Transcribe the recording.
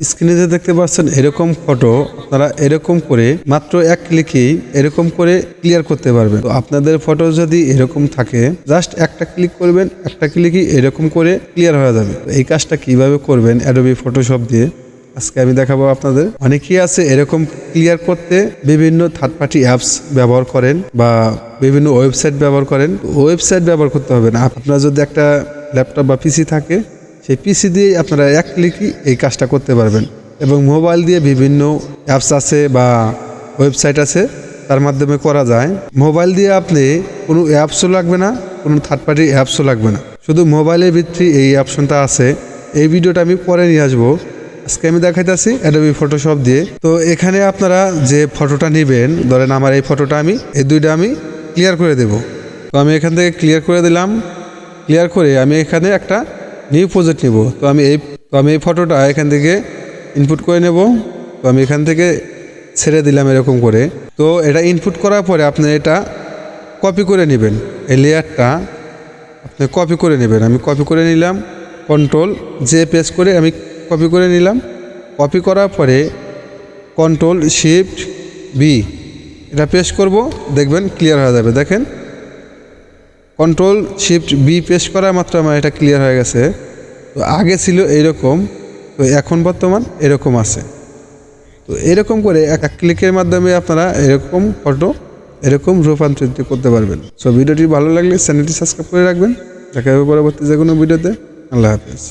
স্ক্রিনে যে দেখতে পাচ্ছেন, এরকম ফটো আপনারা এরকম করে মাত্র এক ক্লিকেই এরকম করে ক্লিয়ার করতে পারবেন তো আপনাদের ফটো যদি এরকম থাকে জাস্ট একটা ক্লিক করবেন, একটা ক্লিকই এরকম করে ক্লিয়ার হয়ে যাবে। এই কাজটা কীভাবে করবেন অ্যাডোবি ফটোশপ দিয়ে, আজকে আমি দেখাবো আপনাদের। অনেকেই আছে এরকম ক্লিয়ার করতে বিভিন্ন থার্ড পার্টি অ্যাপস ব্যবহার করেন বা বিভিন্ন ওয়েবসাইট ব্যবহার করেন। ওয়েবসাইট ব্যবহার করতে হবে না। আপনার যদি একটা ল্যাপটপ বা পিসি থাকে সেই পিসি দিয়ে আপনারা এক ক্লিকই এই কাজটা করতে পারবেন। এবং মোবাইল দিয়ে বিভিন্ন অ্যাপস আছে বা ওয়েবসাইট আছে, তার মাধ্যমে করা যায়। মোবাইল দিয়ে আপনি কোনো অ্যাপসও লাগবে না, কোনো থার্ড পার্টি অ্যাপসও লাগবে না। শুধু মোবাইলের ভিত্তি এই অপশনটা আছে। এই ভিডিওটা আমি পরে নিয়ে আসব। আজকে আমি দেখাইতেছি অ্যাডোবি ফটোশপ দিয়ে। তো এখানে আপনারা যে ফটোটা নেবেন, ধরেন আমার এই ফটোটা আমি, এই দুইটা আমি ক্লিয়ার করে দেব। তো আমি এখান থেকে ক্লিয়ার করে দিলাম। ক্লিয়ার করে আমি এখানে একটা নিউ প্রজেক্ট নেব। তো আমি এই, তো আমি এই ফটোটা এখান থেকে ইনপুট করে নেব। তো আমি এখান থেকে ছেড়ে দিলাম এরকম করে। তো এটা ইনপুট করার পরে আপনি এটা কপি করে নেবেন। এই লেয়ারটা আপনি কপি করে নেবেন। আমি কপি করে নিলাম কন্ট্রোল জে প্রেস করে আমি কপি করে নিলাম। কপি করার পরে কন্ট্রোল শিফট বি এটা প্রেস করব। দেখবেন ক্লিয়ার হয়ে যাবে। দেখেন কন্ট্রোল শিফট বি প্রেস করার মাত্র আমার এটা ক্লিয়ার হয়ে গেছে। তো আগে ছিল এইরকম তো এখন বর্তমান এরকম আছে। তো এরকম করে এক ক্লিকের মাধ্যমে আপনারা এরকম ফটো এরকম রূপান্তরিত করতে পারবেন। সো ভিডিওটি ভালো লাগলে চ্যানেলটি সাবস্ক্রাইব করে রাখবেন। দেখা হবে পরবর্তী যে কোনো ভিডিওতে। আল্লাহ হাফেজ।